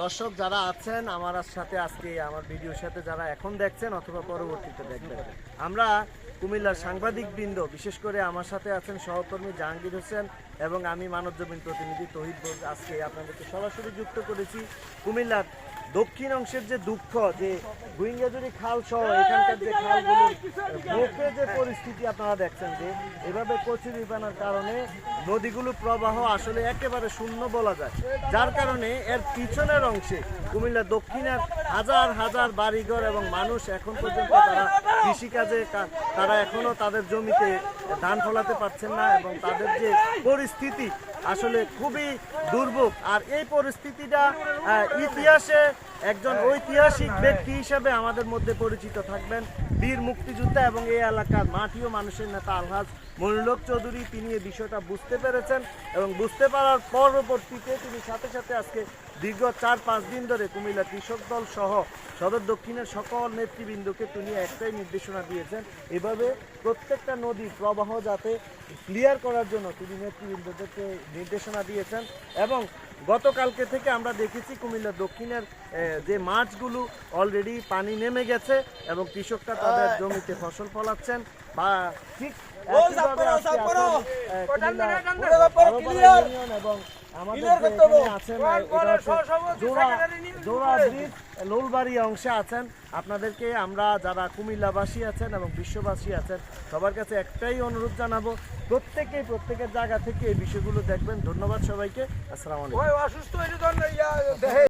দর্শক যারা আছেন, আমার সাথে আজকে আমার ভিডিওর সাথে যারা এখন দেখছেন অথবা পরবর্তীতে দেখবেন, আমরা কুমিল্লার সাংবাদিক বৃন্দ বিশেষ করে আমার সাথে আছেন সহকর্মী জাহাঙ্গীর হোসেন এবং আমি মানবজমিন প্রতিনিধি তহিদ আজকে আপনাদেরকে সরাসরি যুক্ত করেছি কুমিল্লার দক্ষিণ অংশের যে দুঃখ যে গুইঙ্গাজুরি খাল সহ এখানকার যে খালগুলোর মুখে যে পরিস্থিতি আপনারা দেখছেন যে এভাবে কচুরি বানার কারণে নদীগুলো প্রবাহ আসলে একেবারে শূন্য বলা যায়। যার কারণে এর পিছনের অংশে কুমিল্লা দক্ষিণের হাজার হাজার বাড়িঘর এবং মানুষ এখন পর্যন্ত তারা কৃষিকাজে তারা এখনও তাদের জমিতে ধান ফলাতে পারছেন না এবং তাদের যে পরিস্থিতি আসলে খুবই দুর্ভোগ। আর এই পরিস্থিতিটা ইতিহাসে একজন ঐতিহাসিক ব্যক্তি হিসেবে আমাদের মধ্যে পরিচিত থাকবেন বীর মুক্তিযোদ্ধা এবং এই এলাকার মাটি ও মানুষের নেতা আলহাজ মনিরুলক চৌধুরী। তিনি এই বিষয়টা বুঝতে পেরেছেন এবং বুঝতে পারার পরবর্তীতে তিনি সাথে সাথে আজকে দীর্ঘ চার পাঁচ দিন ধরে কুমিল্লা কৃষক দল সহ সদর দক্ষিণের সকল নেতৃবৃন্দকে তিনি একটাই নির্দেশনা দিয়েছেন, এভাবে প্রত্যেকটা নদীর প্রবাহ যাতে ক্লিয়ার করার জন্য তিনি নেতৃবৃন্দদেরকে নির্দেশনা দিয়েছেন এবং গতকালকে থেকে আমরা দেখেছি কুমিল্লার দক্ষিণের যে মাছগুলো অলরেডি পানি নেমে গেছে এবং কৃষকরা তাদের জমিতে ফসল ফলাচ্ছেন। বা ঠিক এবং লোলবাড়ি অংশে আছেন। আপনাদেরকে আমরা যারা কুমিল্লাবাসী আছেন এবং বিশ্ববাসী আছেন সবার কাছে একটাই অনুরোধ জানাব প্রত্যেকেই প্রত্যেকের জায়গা থেকে এই বিষয়গুলো দেখবেন। ধন্যবাদ সবাইকে। আসসালাম আলাইকুম। অসুস্থ